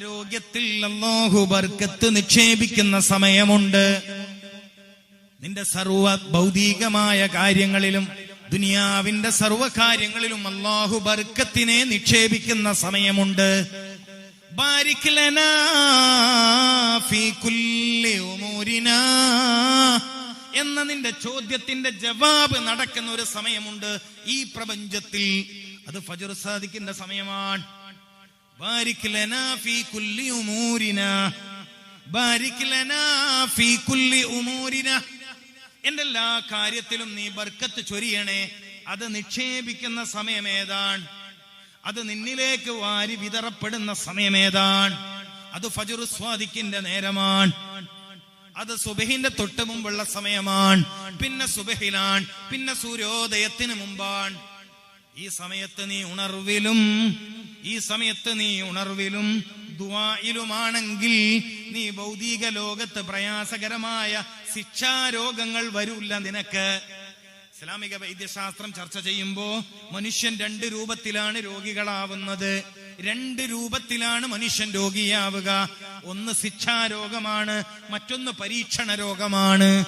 ആരോഗ്യത്തിൽ അല്ലാഹു ബർക്കത്ത് നിക്ഷേപിക്കുന്ന സമയമുണ്ട്. നിന്റെ സർവ ഭൗതികമായ കാര്യങ്ങളിലും ദുനിയാവിന്റെ സർവ കാര്യങ്ങളിലും അള്ളാഹു ബർക്കത്തിനെ നിക്ഷേപിക്കുന്ന സമയമുണ്ട്. എന്ന നിന്റെ ചോദ്യത്തിന്റെ ജവാബ് നടക്കുന്ന ഒരു സമയമുണ്ട് ഈ പ്രപഞ്ചത്തിൽ. അത് ഫജുർ സാദിക്കിന്റെ സമയമാണ്. ബാരിക് ലനാ ഫീ കുല്ലി ഉമൂരിനാ. ബാരിക് ലനാ ഫീ കുല്ലി ഉമൂരിനാ. എന്റെ എല്ലാ കാര്യത്തിലും നീ ബർക്കത്ത് ചൊരിയണേ? അത് നിക്ഷേപിക്കുന്ന സമയമേതാണ്. അത് നിന്നിലേക്ക് വാരി വിതറപ്പെടുന്ന സമയമേതാണ്. അത് ഫജുർ സ്വാദിക്കിന്റെ നേരമാണ്. അത് സുബഹിന്റെ തൊട്ട് മുമ്പുള്ള സമയമാണ്. പിന്നെ സുബഹിലാണ് പിന്നെ സൂര്യോദയത്തിന് മുമ്പാണ്. ഈ സമയത്ത് നീ ഉണർവിലും ഈ സമയത്ത് നീ ഉണർവിലും ദുവായിലുമാണെങ്കിൽ നീ ഭൗതിക ലോകത്ത് പ്രയാസകരമായ ശിക്ഷാരോഗങ്ങൾ വരൂല്ല നിനക്ക്. ഇസ്ലാമിക വൈദ്യശാസ്ത്രം ചർച്ച ചെയ്യുമ്പോ മനുഷ്യൻ രണ്ട് രൂപത്തിലാണ് രോഗികളാവുന്നത്. രണ്ട് രൂപത്തിലാണ് മനുഷ്യൻ രോഗിയാവുക. ഒന്ന് ശിക്ഷാരോഗമാണ് മറ്റൊന്ന് പരീക്ഷണ രോഗമാണ്.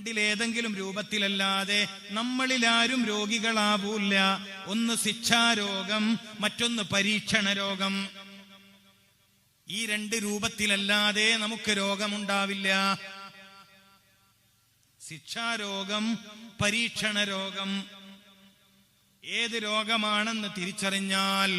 രണ്ടിലേതെങ്കിലും രൂപത്തിലല്ലാതെ നമ്മളിലാരും രോഗികളാവൂല്ല. ഒന്ന് ശിക്ഷാരോഗം മറ്റൊന്ന് പരീക്ഷണ രോഗം ഈ രണ്ട് രൂപത്തിലല്ലാതെ നമുക്ക് രോഗമുണ്ടാവില്ല. ശിക്ഷാരോഗം പരീക്ഷണ രോഗം ഏത് രോഗമാണെന്ന് തിരിച്ചറിഞ്ഞാൽ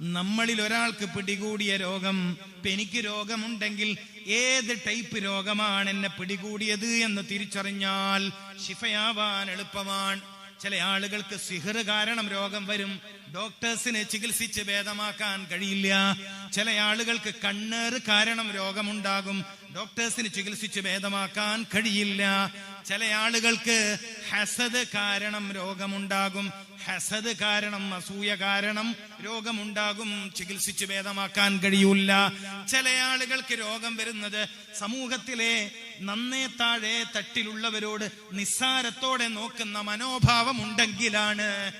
നമ്മളിൽ ഒരാൾക്ക് പിടികൂടിയ രോഗം എനിക്ക് രോഗമുണ്ടെങ്കിൽ ഏത് ടൈപ്പ് രോഗമാണ് എന്നെ പിടികൂടിയത് എന്ന് തിരിച്ചറിഞ്ഞാൽ ശിഫയാവാൻ എളുപ്പമാണ് ചില ആളുകൾക്ക് സിഹർ കാരണം രോഗം വരും. ഡോക്ടേഴ്സിനെ ചികിത്സിച്ച് ഭേദമാക്കാൻ കഴിയില്ല. ചില ആളുകൾക്ക് കണ്ണേറ് കാരണം രോഗമുണ്ടാകും. ഡോക്ടേഴ്സിന് ചികിത്സിച്ച് ഭേദമാക്കാൻ കഴിയില്ല. ചില ആളുകൾക്ക് ഹസദ് കാരണം രോഗമുണ്ടാകും. ഹസദ് കാരണം അസൂയ കാരണം രോഗമുണ്ടാകും. ചികിത്സിച്ച് ഭേദമാക്കാൻ കഴിയൂല. ചില ആളുകൾക്ക് രോഗം വരുന്നത് സമൂഹത്തിലെ നന്നേ താഴെ തട്ടിലുള്ളവരോട് നിസ്സാരത്തോടെ നോക്കുന്ന മനോഭാവം ഉണ്ടെങ്കിലാണ്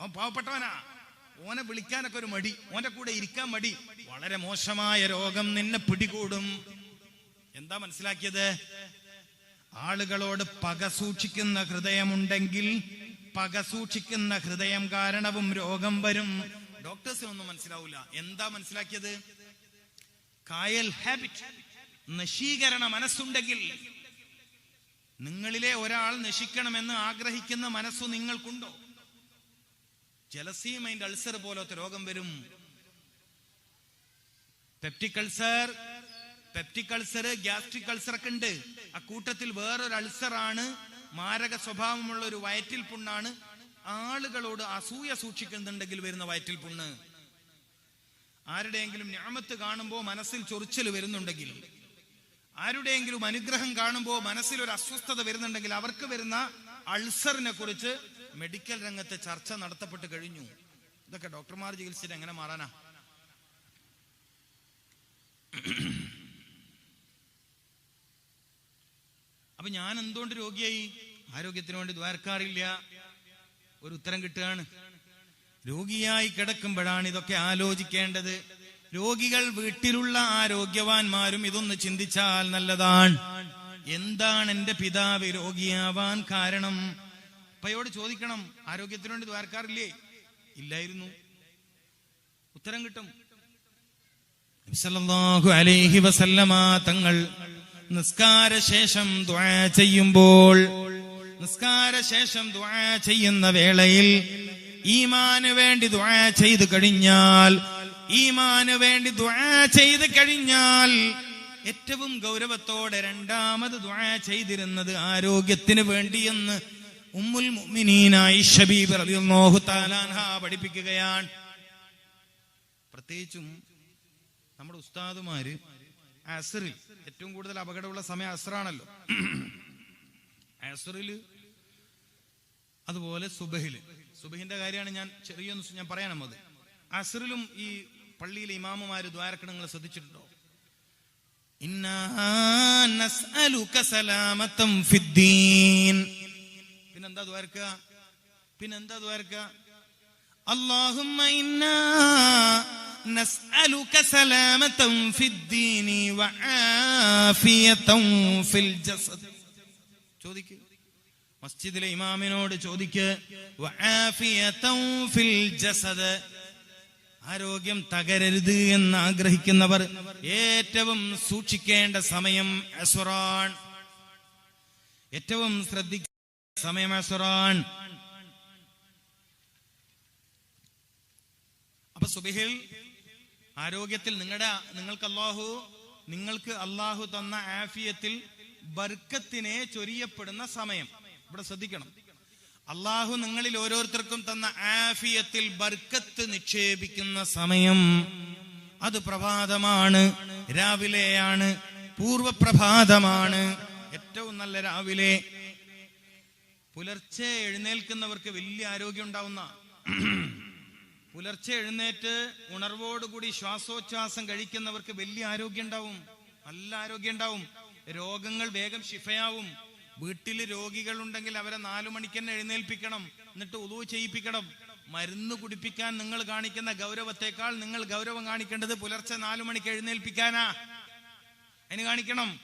അവൻ പാവപ്പെട്ടവനാ. ഓനെ വിളിക്കാനൊക്കെ ഒരു മടി. ഓന്റെ കൂടെ ഇരിക്കാൻ മടി. വളരെ മോശമായ രോഗം നിന്നെ പിടികൂടും. എന്താ മനസ്സിലാക്കിയത്? ആളുകളോട് പക സൂക്ഷിക്കുന്ന ഹൃദയമുണ്ടെങ്കിൽ പക സൂക്ഷിക്കുന്ന ഹൃദയം കാരണവും രോഗം വരും. ഡോക്ടേഴ്സിനൊന്നും മനസ്സിലാവില്ല എന്താ മനസ്സിലാക്കിയത്? കായൽ ഹാബിറ്റ് നശീകരണ മനസ്സുണ്ടെങ്കിൽ നിങ്ങളിലെ ഒരാൾ നശിക്കണമെന്ന് ആഗ്രഹിക്കുന്ന മനസ്സു നിങ്ങൾക്കുണ്ടോ? ജലസി മൈൻഡ് അൾസർ പോലത്തെ രോഗം വരും. Peptic ulcer peptic ulcer gastric ulcer ഒക്കെ ഉണ്ട്. ആ കൂട്ടത്തിൽ വേറൊരു അൾസറാണ്. മാരക സ്വഭാവമുള്ള ഒരു വയറ്റിൽ പുണ്ണാണ്. ആളുകളോട് അസൂയ സൂക്ഷിക്കുന്നുണ്ടെങ്കിൽ വരുന്ന വയറ്റിൽ പുണ്ണ്. ആരുടെയെങ്കിലും ഞാമത്ത് കാണുമ്പോൾ മനസ്സിൽ ചൊറിച്ചൽ വരുന്നുണ്ടെങ്കിൽ ആരുടെയെങ്കിലും അനുഗ്രഹം കാണുമ്പോൾ മനസ്സിൽ ഒരു അസ്വസ്ഥത വരുന്നുണ്ടെങ്കിൽ അവർക്ക് വരുന്ന അൾസറിനെ കുറിച്ച് മെഡിക്കൽ രംഗത്ത് ചർച്ച നടത്തപ്പെട്ട് കഴിഞ്ഞു. ഇതൊക്കെ ഡോക്ടർമാർ ചികിത്സിച്ചിട്ട് എങ്ങനെ മാറാനാ? അപ്പൊ ഞാൻ എന്തുകൊണ്ട് രോഗിയായി? ആരോഗ്യത്തിന് വേണ്ടി ദ്വാരക്കാറില്ല. ഒരു ഉത്തരം കിട്ടുകയാണ്. രോഗിയായി കിടക്കുമ്പോഴാണ് ഇതൊക്കെ ആലോചിക്കേണ്ടത്. രോഗികൾ വീട്ടിലുള്ള ആരോഗ്യവാന്മാരും ഇതൊന്ന് ചിന്തിച്ചാൽ നല്ലതാണ്. എന്താണ് എന്റെ പിതാവ് രോഗിയാവാൻ കാരണം? അപ്പയോട് ചോദിക്കണം ആരോഗ്യത്തിന് വേണ്ടി ദ്വാരക്കാറില്ലേ? ഇല്ലായിരുന്നു. ഉത്തരം കിട്ടും. അലൈഹി വസല്ലമ തങ്ങൾ നിസ്കാര ശേഷം ദുആ ചെയ്യുമ്പോൾ നിസ്കാര ശേഷം ദുആ ചെയ്യുന്ന വേളയിൽ ഈമാന് വേണ്ടി ദുആ ചെയ്തു കഴിഞ്ഞാൽ ഈമാന് വേണ്ടി ദുആ ചെയ്ത് കഴിഞ്ഞാൽ ഏറ്റവും ഗൗരവത്തോടെ രണ്ടാമത് ദുആ ചെയ്തിരുന്നത് ആരോഗ്യത്തിന് വേണ്ടിയെന്ന് ഉമ്മുൽ മുഅ്മിനീൻ ആയിഷ ബീബി റളിയല്ലാഹു തആല അൻഹ പഠിപ്പിക്കുകയാണ്. പ്രത്യേകിച്ചും നമ്മുടെ ഉസ്താദുമാര് അസറിൽ. ഏറ്റവും കൂടുതൽ അപകടമുള്ള സമയം അസറാണല്ലോ. അസറിൽ അതുപോലെ സുബഹിൽ. സുബഹിന്റെ കാര്യമാണ് ഞാൻ ചെറിയൊന്ന് ഞാൻ പറയാൻ അത്. അസറിലും ഈ പള്ളിയിലെ ഇമാമുമാര് ദ്വാരക്കണങ്ങൾ ശ്രദ്ധിച്ചിട്ടുണ്ടോ? പിന്നെന്താ ദ്വാരക്ക? പിന്നെന്താ ദ്വാരക്ക? അള്ളാഹുമ്മ نسألك سلامة في الدين وعافية في الجسد ചോദിക്ക് മസ്ജിദിലെ ഇമാമിനോട് ചോദിക്ക് വആഫിയതൻ ഫിൽ ജസദ് ആരോഗ്യം തകരരുത് എന്ന് ആഗ്രഹിക്കുന്നവർ ഏറ്റവും സൂക്ഷിക്കേണ്ട സമയം അസുറാൻ ഏറ്റവും ശ്രദ്ധിക്കേണ്ട സമയം അസുറാൻ അപ്പൊ സുബിഹിൽ ആരോഗ്യത്തിൽ നിങ്ങളുടെ നിങ്ങൾക്ക് അള്ളാഹു നിങ്ങൾക്ക് അള്ളാഹു തന്ന ആഫിയത്തിൽ ബർക്കത്തിനെ ചൊരിയപ്പെടുന്ന സമയം. ഇവിടെ ശ്രദ്ധിക്കണം. അള്ളാഹു നിങ്ങളിൽ ഓരോരുത്തർക്കും തന്ന ആഫിയത്തിൽ ബർക്കത്ത് നിക്ഷേപിക്കുന്ന സമയം അത് പ്രഭാതമാണ് രാവിലെയാണ് പൂർവപ്രഭാതമാണ്. ഏറ്റവും നല്ല രാവിലെ. പുലർച്ചെ എഴുന്നേൽക്കുന്നവർക്ക് വലിയ ആരോഗ്യം ഉണ്ടാവുന്ന പുലർച്ചെ എഴുന്നേറ്റ് ഉണർവോടുകൂടി ശ്വാസോച്ഛ്വാസം കഴിക്കുന്നവർക്ക് വലിയ ആരോഗ്യം ഉണ്ടാവും. നല്ല ആരോഗ്യം ഉണ്ടാവും. രോഗങ്ങൾ വേഗം ശിഫയാവും. വീട്ടിൽ രോഗികൾ ഉണ്ടെങ്കിൽ അവരെ നാലു മണിക്ക് തന്നെ എഴുന്നേൽപ്പിക്കണം. എന്നിട്ട് ഉളവ് ചെയ്യിപ്പിക്കണം. മരുന്ന് കുടിപ്പിക്കാൻ നിങ്ങൾ കാണിക്കുന്ന ഗൗരവത്തെക്കാൾ നിങ്ങൾ ഗൗരവം കാണിക്കേണ്ടത് പുലർച്ചെ നാലു മണിക്ക് എഴുന്നേൽപ്പിക്കാനാ. അതിന് കാണിക്കണം.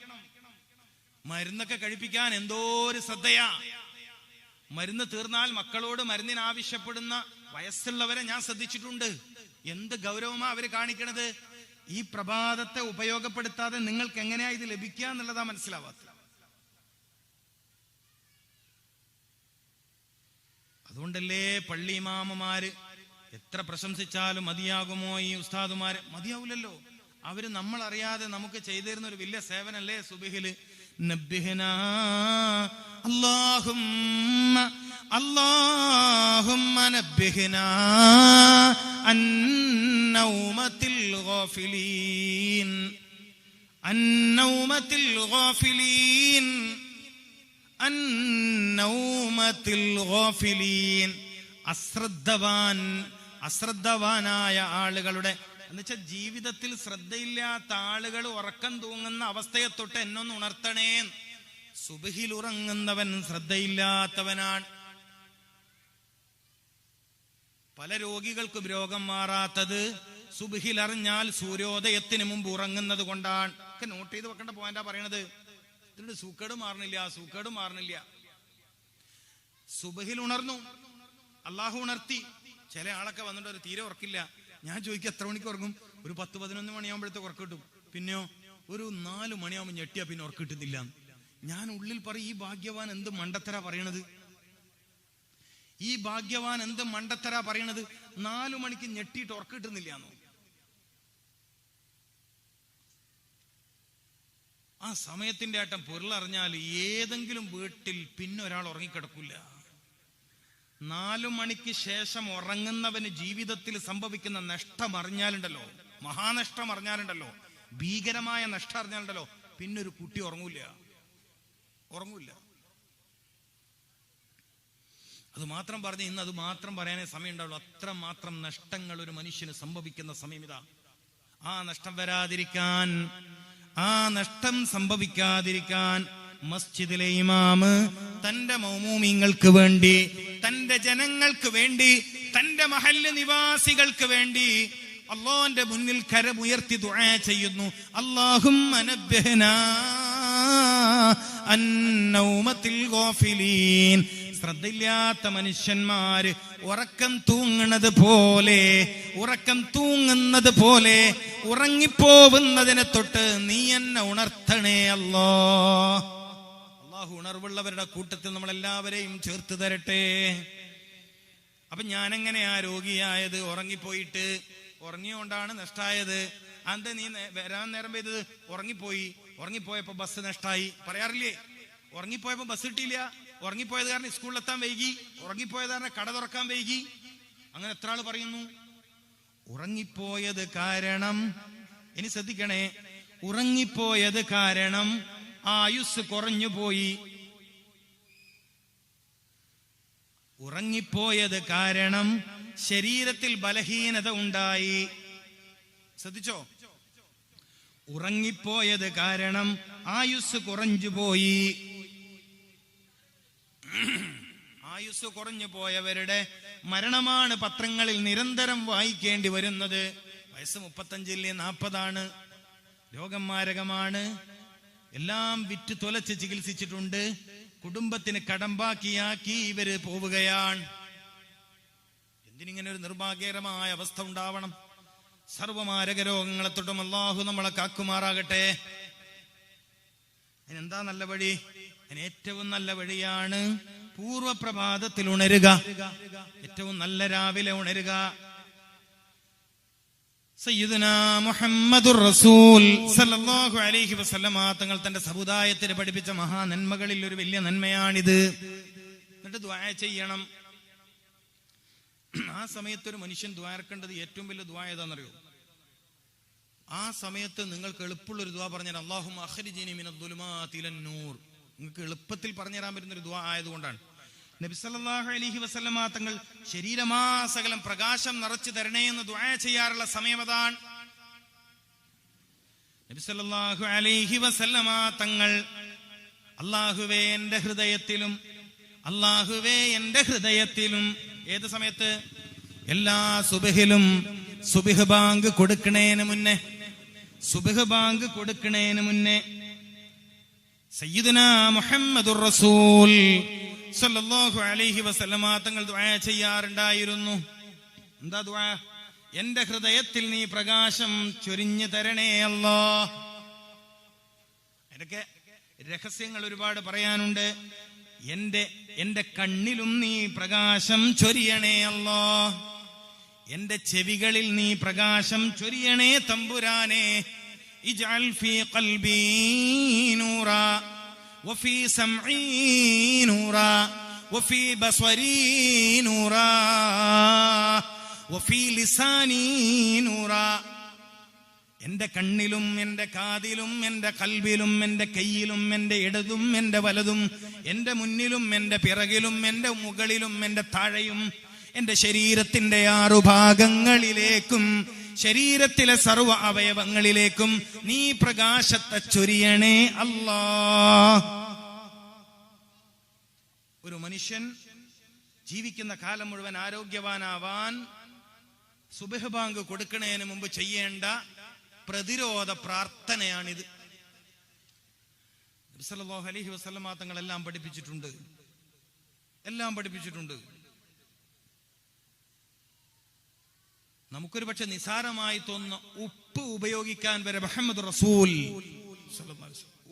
മരുന്നൊക്കെ കഴിപ്പിക്കാൻ എന്തോ ഒരു ശ്രദ്ധയാ. മരുന്ന് തീർന്നാൽ മക്കളോട് മരുന്നിന് ആവശ്യപ്പെടുന്ന വയസ്സുള്ളവരെ ഞാൻ ശ്രദ്ധിച്ചിട്ടുണ്ട്. എന്ത് ഗൗരവമാ അവർ കാണിക്കണത്? ഈ പ്രഭാതത്തെ ഉപയോഗപ്പെടുത്താതെ നിങ്ങൾക്ക് എങ്ങനെയാ ഇത് ലഭിക്കുക എന്നുള്ളതാ മനസ്സിലാവാത്തത്. അതുകൊണ്ടല്ലേ പള്ളി ഇമാമമാര് എത്ര പ്രശംസിച്ചാലും മതിയാകുമോ ഈ ഉസ്താദുമാര്? മതിയാവില്ലല്ലോ അവർ നമ്മൾ അറിയാതെ നമുക്ക് ചെയ്തിരുന്ന ഒരു വലിയ സേവനല്ലേ സുബിഹിൽ. നബ്ബിഹ്നാ അശ്രദ്ധവാൻ അശ്രദ്ധവാനായ ആളുകളുടെ എന്നുവെച്ചാൽ ജീവിതത്തിൽ ശ്രദ്ധയില്ലാത്ത ആളുകൾ ഉറക്കം തൂങ്ങുന്ന അവസ്ഥയെ തൊട്ട് എന്നൊന്ന് ഉണർത്തണേ സുബഹിൽ ഉറങ്ങുന്നവൻ ശ്രദ്ധയില്ലാത്തവനാണ്. പല രോഗികൾക്കും രോഗം മാറാത്തത് സുബിഹിലറിഞ്ഞാൽ സൂര്യോദയത്തിന് മുമ്പ് ഉറങ്ങുന്നത് കൊണ്ടാണ്. ഒക്കെ നോട്ട് ചെയ്ത് വെക്കേണ്ട പോയിന്റാ പറയണത്. ഇതിന് സൂക്കേട് മാറണില്ല സൂക്കേട് മാറണില്ല. സുബഹിൽ ഉണർന്നു. അള്ളാഹു ഉണർത്തി. ചില ആളൊക്കെ വന്നിട്ട് ഒരു തീരെ ഉറക്കില്ല. ഞാൻ ചോദിക്കും എത്ര മണിക്ക് ഉറങ്ങും? ഒരു പത്ത് പതിനൊന്ന് മണിയാകുമ്പോഴത്തേക്ക് ഉറക്കം കിട്ടും. പിന്നെയോ ഒരു നാല് മണിയാകുമ്പോൾ ഞെട്ടിയാ പിന്നെ ഉറക്കിട്ടുന്നില്ല ഞാൻ ഉള്ളിൽ പറയും ഈ ഭാഗ്യവാൻ എന്ത് മണ്ടത്തര പറയണത്? ഈ ഭാഗ്യവാൻ എന്ത് മണ്ടത്തരാ പറയണത്? നാലു മണിക്ക് ഞെട്ടിയിട്ട് ഉറക്കം കിട്ടുന്നില്ല എന്നോ ആ സമയത്തിന്റെ ആട്ടം പൊരുളറിഞ്ഞാൽ ഏതെങ്കിലും വീട്ടിൽ പിന്നെ ഒരാൾ ഉറങ്ങിക്കിടക്കില്ല നാലു മണിക്ക് ശേഷം ഉറങ്ങുന്നവന് ജീവിതത്തിൽ സംഭവിക്കുന്ന നഷ്ടം അറിഞ്ഞാലുണ്ടല്ലോ മഹാനഷ്ടം അറിഞ്ഞാലുണ്ടല്ലോ ഭീകരമായ നഷ്ടം അറിഞ്ഞാലുണ്ടല്ലോ പിന്നെ ഒരു കുട്ടി ഉറങ്ങൂല. ഉറങ്ങൂല. അത് മാത്രം പറഞ്ഞ് ഇന്ന് അത് മാത്രം പറയാനേ സമയം ഉണ്ടാവുള്ളൂ അത്ര മാത്രം നഷ്ടങ്ങൾ ഒരു മനുഷ്യന് സംഭവിക്കുന്ന സമയം ഇതാ. ആ നഷ്ടം വരാതിരിക്കാൻ ആ നഷ്ടം സംഭവിക്കാതിരിക്കാൻ മസ്ജിദിലെ ഇമാമ് തന്റെ മൗമൂമിങ്ങൾക്ക് വേണ്ടി തന്റെ ജനങ്ങൾക്ക് വേണ്ടി തന്റെ മഹല്ല് നിവാസികൾക്ക് വേണ്ടി അള്ളാന്റെ മുന്നിൽ കരമുയർത്തി ദുആ ചെയ്യുന്നു. അള്ളാഹും ശ്രദ്ധയില്ലാത്ത മനുഷ്യന്മാര് ഉറക്കം തൂങ്ങുന്നത് പോലെ ഉറക്കം തൂങ്ങുന്നത് പോലെ ഉറങ്ങിപ്പോവുന്നതിനെ തൊട്ട് നീ എന്നെ ഉണർത്തണേ അല്ലോ. അള്ളാഹു ഉണർവുള്ളവരുടെ കൂട്ടത്തിൽ നമ്മൾ എല്ലാവരെയും ചേർത്ത് തരട്ടെ. അപ്പൊ ഞാൻ എങ്ങനെയാ രോഗിയായത്? ഉറങ്ങിപ്പോയിട്ട് ഉറങ്ങിയോണ്ടാണ് നഷ്ടായത്. അന്ത് നേ- വരാൻ നേരം പെയ്തത്? ഉറങ്ങിപ്പോയി. ഉറങ്ങിപ്പോയപ്പോ ബസ് നഷ്ടായി. പറയാറില്ലേ? ഉറങ്ങിപ്പോയപ്പോ ബസ് കിട്ടിയില്ല? ഉറങ്ങിപ്പോയത് കാരണം സ്കൂളിലെത്താൻ വൈകി ഉറങ്ങിപ്പോയത് കാരണം കട തുറക്കാൻ വൈകി. അങ്ങനെ എത്ര ആൾ പറയുന്നു? ഉറങ്ങിപ്പോയത് കാരണം ഇനി ശ്രദ്ധിക്കണേ ഉറങ്ങിപ്പോയത് കാരണം ആയുസ് കുറഞ്ഞു പോയി. ഉറങ്ങിപ്പോയത് കാരണം ശരീരത്തിൽ ബലഹീനത ഉണ്ടായി. ശ്രദ്ധിച്ചോ? ഉറങ്ങിപ്പോയത് കാരണം ആയുസ് കുറഞ്ഞു പോയി. ആയുസ് കുറഞ്ഞു പോയവരുടെ മരണമാണ് പത്രങ്ങളിൽ നിരന്തരം വായിക്കേണ്ടി വരുന്നത്. വയസ്സ് മുപ്പത്തഞ്ചില്ലേ നാൽപ്പതാണ് രോഗം മാരകമാണ് എല്ലാം വിറ്റ് തുലച്ച് ചികിത്സിച്ചിട്ടുണ്ട്. കുടുംബത്തിന് കടമ്പാക്കിയാക്കി ഇവർ പോവുകയാണ്. എന്തിനിങ്ങനെ ഒരു നിർഭാഗ്യകരമായ അവസ്ഥ ഉണ്ടാവണം? സർവമാരക രോഗങ്ങളെ തൊട്ടും അള്ളാഹു നമ്മളെ കാക്കുമാറാകട്ടെ. അതിനെന്താ നല്ല വഴി? ഏറ്റവും നല്ല വഴിയാണ് പൂർവപ്രഭാതത്തിൽ ഉണരുക. ഏറ്റവും നല്ല രാവിലെ ഉണരുക. മുഹമ്മദുർ റസൂൽ സല്ലല്ലാഹു അലൈഹി വസല്ലമ തങ്ങൾ തന്റെ സമുദായത്തിന് പഠിപ്പിച്ച മഹാനന്മകളിൽ ഒരു വലിയ നന്മയാണിത്. എന്നിട്ട് ദ്വായ ചെയ്യണം. ആ സമയത്ത് ഒരു മനുഷ്യൻ ദ്വാരക്കേണ്ടത് ഏറ്റവും വലിയ ദ്വാ ഏതാണെന്നറിയോ ആ സമയത്ത് നിങ്ങൾക്ക് എളുപ്പമുള്ള ഒരു ദ്വാ പറഞ്ഞാൽ അള്ളാഹു അഖരിജിനി നൂർ. നിങ്ങൾക്ക് എളുപ്പത്തിൽ പറഞ്ഞു പറഞ്ഞുതരാൻ പറ്റുന്ന ഒരു ദ്വാ ആയതുകൊണ്ടാണ്. നബി അലഹി വസല്ലമ തങ്ങൾ ശരീരമാസകലം പ്രകാശം നിറച്ചു തരണേ എന്ന് ദ്വാ ചെയ്യാറുള്ള സമയം അതാണ് നബി സല്ലല്ലാഹു അലൈഹി വസല്ലമ തങ്ങൾ അള്ളാഹുവേ എന്റെ ഹൃദയത്തിലും അള്ളാഹുവേ എന്റെ ഹൃദയത്തിലും ഏത് സമയത്ത്? എല്ലാ സുബഹിലും സുബിഹ് ബാങ്ക് കൊടുക്കണേന് മുന്നേ സുബിഹ് ബാങ്ക് കൊടുക്കണേന് മുന്നേ സയ്യിദുന മുഹമ്മദുർ റസൂൽ. സല്ലല്ലാഹു അലൈഹി വസല്ലമ തങ്ങൾ ദുആ ചെയ്യാറുണ്ടായിരുന്നു. എന്താ ദുആ? എന്റെ ഹൃദയത്തിൽ നീ പ്രകാശം ചൊരിഞ്ഞു തരണേ അല്ലാ. ഇതൊക്കെ രഹസ്യങ്ങൾ ഒരുപാട് പറയാനുണ്ട്. എന്റെ എന്റെ കണ്ണിലും നീ പ്രകാശം ചൊരിയണേ അല്ലോ. എന്റെ ചെവികളിൽ നീ പ്രകാശം ചൊരിയണേ തമ്പുരാനെ. ഇജഅൽ في قلبي نورا وفي سمعي نورا وفي بصري نورا وفي لساني نورا. എന്റെ കണ്ണിലും എന്റെ കാതിലും എന്റെ കൽവിലും എന്റെ കയ്യിലും എന്റെ ഇടതും എന്റെ വലതും എന്റെ മുന്നിലും എന്റെ പിറകിലും എന്റെ മുകളിലും എന്റെ താഴെയും എന്റെ ശരീരത്തിന്റെ ആറു ഭാഗങ്ങളിലേക്കും ശരീരത്തിലെ സർവ അവയവങ്ങളിലേക്കും നീ പ്രകാശത്തെ ചൊരിയണേ അല്ലാ. ഒരു മനുഷ്യൻ ജീവിക്കുന്ന കാലം മുഴുവൻ ആരോഗ്യവാനാവാൻ സുബഹ് ബാങ്ക് കൊടുക്കണതിന് മുമ്പ് ചെയ്യേണ്ട പ്രതിരോധ പ്രാർത്ഥനയാണിത്. നബി സല്ലല്ലാഹു അലൈഹി തങ്ങളെല്ലാം പഠിപ്പിച്ചിട്ടുണ്ട്. എല്ലാം പഠിപ്പിച്ചിട്ടുണ്ട്. നമുക്കൊരു പക്ഷെ നിസാരമായി തോന്നുന്ന ഉപ്പ് ഉപയോഗിക്കാൻ വരെ മുഹമ്മദ് റസൂൽ.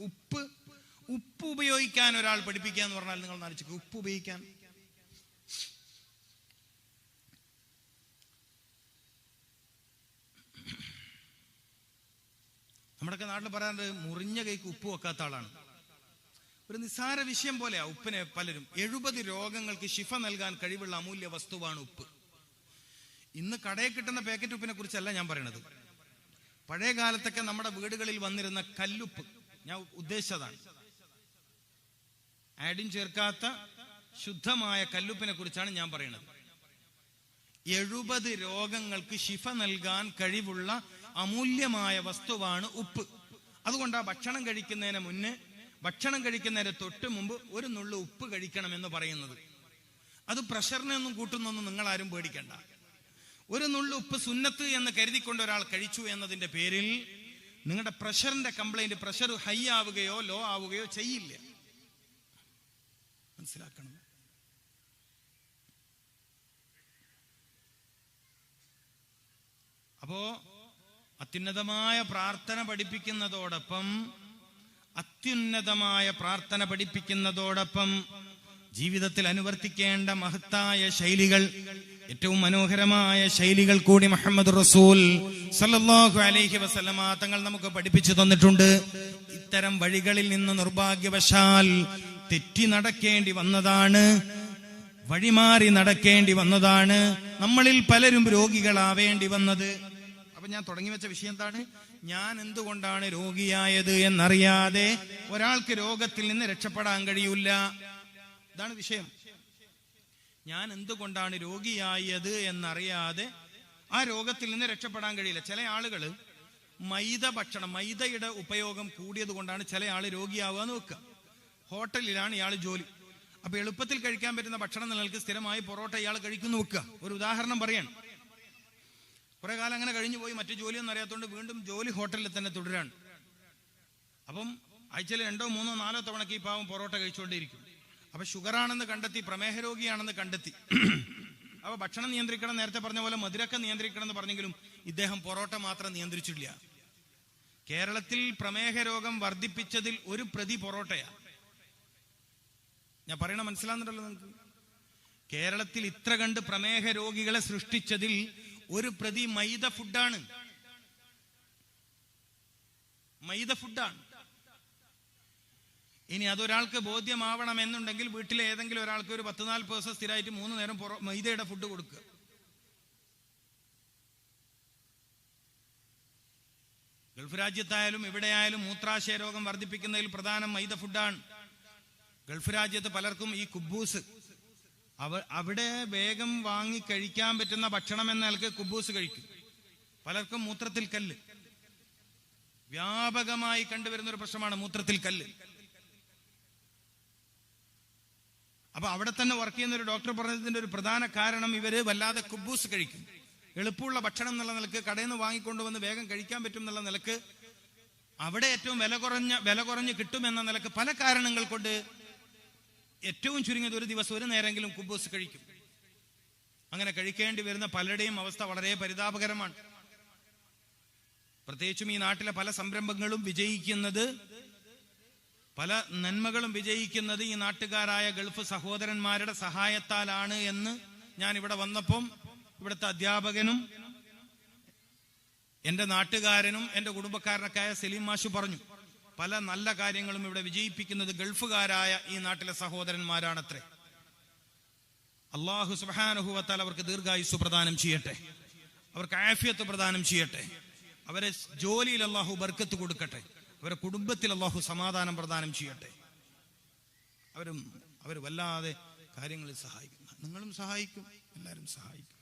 ഉപ്പ് ഉപ്പ് ഉപയോഗിക്കാൻ ഒരാൾ പഠിപ്പിക്കുക എന്ന് പറഞ്ഞാൽ നിങ്ങൾ നടിച്ചു ഉപ്പ് ഉപയോഗിക്കാൻ. നമ്മുടെയൊക്കെ നാട്ടിൽ പറയാറുണ്ട് മുറിഞ്ഞ കൈക്ക് ഉപ്പ് വെക്കാത്ത ആളാണ്. ഒരു നിസ്സാര വിഷയം പോലെയാ ഉപ്പിനെ പലരും. എഴുപത് രോഗങ്ങൾക്ക് ശിഫ നൽകാൻ കഴിവുള്ള അമൂല്യ വസ്തുവാണ് ഉപ്പ്. ഇന്ന് കടയിൽ കിട്ടുന്ന പാക്കറ്റ് ഉപ്പിനെ കുറിച്ചല്ല ഞാൻ പറയണത്. പഴയ കാലത്തൊക്കെ നമ്മുടെ വീടുകളിൽ വന്നിരുന്ന കല്ലുപ്പ് ഞാൻ ഉദ്ദേശിച്ചതാണ്. ആഡിൻ ചേർക്കാത്ത ശുദ്ധമായ കല്ലുപ്പിനെ കുറിച്ചാണ് ഞാൻ പറയുന്നത് എഴുപത് രോഗങ്ങൾക്ക് ശിഫ നൽകാൻ കഴിവുള്ള അമൂല്യമായ വസ്തുവാണ് ഉപ്പ്. അതുകൊണ്ട് ആ ഭക്ഷണം കഴിക്കുന്നതിന് മുന്നേ ഭക്ഷണം കഴിക്കുന്നതിന് തൊട്ട് മുമ്പ് ഒരു നുള്ളു ഉപ്പ് കഴിക്കണം എന്ന് പറയുന്നത്. അത് പ്രഷറിനെ ഒന്നും കൂട്ടുന്നൊന്നും നിങ്ങൾ ആരും പേടിക്കണ്ട. ഒരു നുള്ളു ഉപ്പ് സുന്നത്ത് എന്ന് കരുതിക്കൊണ്ട് ഒരാൾ കഴിച്ചു എന്നതിന്റെ പേരിൽ നിങ്ങളുടെ പ്രഷറിന്റെ കംപ്ലൈന്റ് പ്രഷർ ഹൈ ആവുകയോ ലോ ആവുകയോ ചെയ്യില്ല. മനസ്സിലാക്കണം. അപ്പോ അത്യുന്നതമായ പ്രാർത്ഥന പഠിപ്പിക്കുന്നതോടൊപ്പം അത്യുന്നതമായ പ്രാർത്ഥന പഠിപ്പിക്കുന്നതോടൊപ്പം ജീവിതത്തിൽ അനുവർത്തിക്കേണ്ട മഹത്തായ ശൈലികൾ ഏറ്റവും മനോഹരമായ ശൈലികൾ കൂടി മുഹമ്മദ് റസൂൽ സല്ലല്ലാഹു അലൈഹി വസല്ലമ തങ്ങൾ നമുക്ക് പഠിപ്പിച്ചു തന്നിട്ടുണ്ട്. ഇത്തരം വഴികളിൽ നിന്ന് നിർഭാഗ്യവശാൽ തെറ്റി നടക്കേണ്ടി വന്നതാണ്. വഴിമാറി നടക്കേണ്ടി വന്നതാണ്. നമ്മളിൽ പലരും രോഗികളാവേണ്ടി വന്നത്. അപ്പൊ ഞാൻ തുടങ്ങി വെച്ച വിഷയം എന്താണ്? ഞാൻ എന്തുകൊണ്ടാണ് രോഗിയായത് എന്നറിയാതെ ഒരാൾക്ക് രോഗത്തിൽ നിന്ന് രക്ഷപ്പെടാൻ കഴിയൂല. ഇതാണ് വിഷയം. ഞാൻ എന്തുകൊണ്ടാണ് രോഗിയായത് എന്നറിയാതെ ആ രോഗത്തിൽ നിന്ന് രക്ഷപ്പെടാൻ കഴിയില്ല. ചില ആളുകൾ മൈദ ഭക്ഷണം മൈദയുടെ ഉപയോഗം കൂടിയത് കൊണ്ടാണ് ചില ആൾ രോഗിയാവുക എന്ന് വെക്കുക ഹോട്ടലിലാണ് ഇയാൾ ജോലി. അപ്പൊ എളുപ്പത്തിൽ കഴിക്കാൻ പറ്റുന്ന ഭക്ഷണം നിങ്ങൾക്ക് സ്ഥിരമായി പൊറോട്ട ഇയാൾ കഴിക്കുന്നു വെക്കുക ഒരു ഉദാഹരണം പറയാണ്. കുറെ കാലം അങ്ങനെ കഴിഞ്ഞു പോയി മറ്റു ജോലിയൊന്നും അറിയാത്തതുകൊണ്ട് വീണ്ടും ജോലി ഹോട്ടലിൽ തന്നെ തുടരാണ്. അപ്പം ആഴ്ചയിൽ രണ്ടോ മൂന്നോ നാലോ തവണക്ക് ഈ പാവം പൊറോട്ട കഴിച്ചുകൊണ്ടേയിരിക്കും. അപ്പൊ ഷുഗറാണെന്ന് കണ്ടെത്തി പ്രമേഹ രോഗിയാണെന്ന് കണ്ടെത്തി. അപ്പൊ ഭക്ഷണം നിയന്ത്രിക്കണം നേരത്തെ പറഞ്ഞ പോലെ മധുരക്ക നിയന്ത്രിക്കണം എന്ന് പറഞ്ഞെങ്കിലും ഇദ്ദേഹം പൊറോട്ട മാത്രം നിയന്ത്രിച്ചില്ല കേരളത്തിൽ പ്രമേഹ രോഗം വർദ്ധിപ്പിച്ചതിൽ ഒരു പ്രതി പൊറോട്ടയാ. ഞാൻ പറയണ മനസ്സിലാകുന്നുണ്ടല്ലോ നിങ്ങൾക്ക്? കേരളത്തിൽ ഇത്ര കണ്ട് പ്രമേഹ രോഗികളെ സൃഷ്ടിച്ചതിൽ ഒരു പ്രതി മൈദ ഫുഡാണ് മൈദ ഫുഡാണ് ഇനി അതൊരാൾക്ക് ബോധ്യമാവണം എന്നുണ്ടെങ്കിൽ വീട്ടിലെ ഏതെങ്കിലും ഒരാൾക്ക് ഒരു പത്ത് നാല് ദിവസം സ്ഥിരമായിട്ട് മൂന്ന് നേരം മൈദയുടെ ഫുഡ് കൊടുക്കുക. ഗൾഫ് രാജ്യത്തായാലും ഇവിടെയായാലും മൂത്രാശയ രോഗം വർദ്ധിപ്പിക്കുന്നതിൽ പ്രധാനം മൈദ ഫുഡാണ് ഗൾഫ് രാജ്യത്ത് പലർക്കും ഈ കുബൂസ്. അവ അവിടെ വേഗം വാങ്ങി കഴിക്കാൻ പറ്റുന്ന ഭക്ഷണം എന്ന നിലയ്ക്ക് കുബൂസ് കഴിക്കും. പലർക്കും മൂത്രത്തിൽ കല്ല്. വ്യാപകമായി കണ്ടുവരുന്ന ഒരു പ്രശ്നമാണ് മൂത്രത്തിൽ കല്ല്. അപ്പൊ അവിടെ തന്നെ വർക്ക് ചെയ്യുന്ന ഒരു ഡോക്ടർ പറഞ്ഞതിന്റെ ഒരു പ്രധാന കാരണം ഇവർ വല്ലാതെ കുബൂസ് കഴിക്കും. എളുപ്പമുള്ള ഭക്ഷണം എന്നുള്ള നിലയ്ക്ക് കടയിൽ നിന്ന് വാങ്ങിക്കൊണ്ടുവന്ന് വേഗം കഴിക്കാൻ പറ്റും എന്നുള്ള നിലയ്ക്ക് അവിടെ ഏറ്റവും വില കുറഞ്ഞ വില കുറഞ്ഞ് കിട്ടുമെന്ന നിലയ്ക്ക് പല കാരണങ്ങൾ കൊണ്ട് ഏറ്റവും ചുരുങ്ങിയത് ഒരു ദിവസം ഒരു നേരെങ്കിലും കുബൂസ് കഴിക്കും. അങ്ങനെ കഴിക്കേണ്ടി വരുന്ന പലരുടെയും അവസ്ഥ വളരെ പരിതാപകരമാണ്. പ്രത്യേകിച്ചും ഈ നാട്ടിലെ പല സംരംഭങ്ങളും വിജയിക്കുന്നത് പല നന്മകളും വിജയിക്കുന്നത് ഈ നാട്ടുകാരായ ഗൾഫ് സഹോദരന്മാരുടെ സഹായത്താലാണ് എന്ന് ഞാൻ ഇവിടെ വന്നപ്പം ഇവിടുത്തെ അധ്യാപകനും എന്റെ നാട്ടുകാരനും എന്റെ കുടുംബക്കാരനൊക്കെ ആയ സലീം മാഷു പറഞ്ഞു പല നല്ല കാര്യങ്ങളും ഇവിടെ വിജയിപ്പിക്കുന്നത് ഗൾഫുകാരായ ഈ നാട്ടിലെ സഹോദരന്മാരാണത്രേ. അള്ളാഹു സുബാനുഹുവത്താൽ അവർക്ക് ദീർഘായുസ് പ്രദാനം ചെയ്യട്ടെ അവർക്ക് ആഫിയത്ത് പ്രദാനം ചെയ്യട്ടെ അവരെ ജോലിയിൽ അള്ളാഹു ബർക്കത്ത് കൊടുക്കട്ടെ. അവരെ കുടുംബത്തിൽ അള്ളാഹു സമാധാനം പ്രദാനം ചെയ്യട്ടെ. അവരും അവർ വല്ലാതെ കാര്യങ്ങളിൽ സഹായിക്കും. നിങ്ങളും സഹായിക്കും എല്ലാവരും സഹായിക്കും.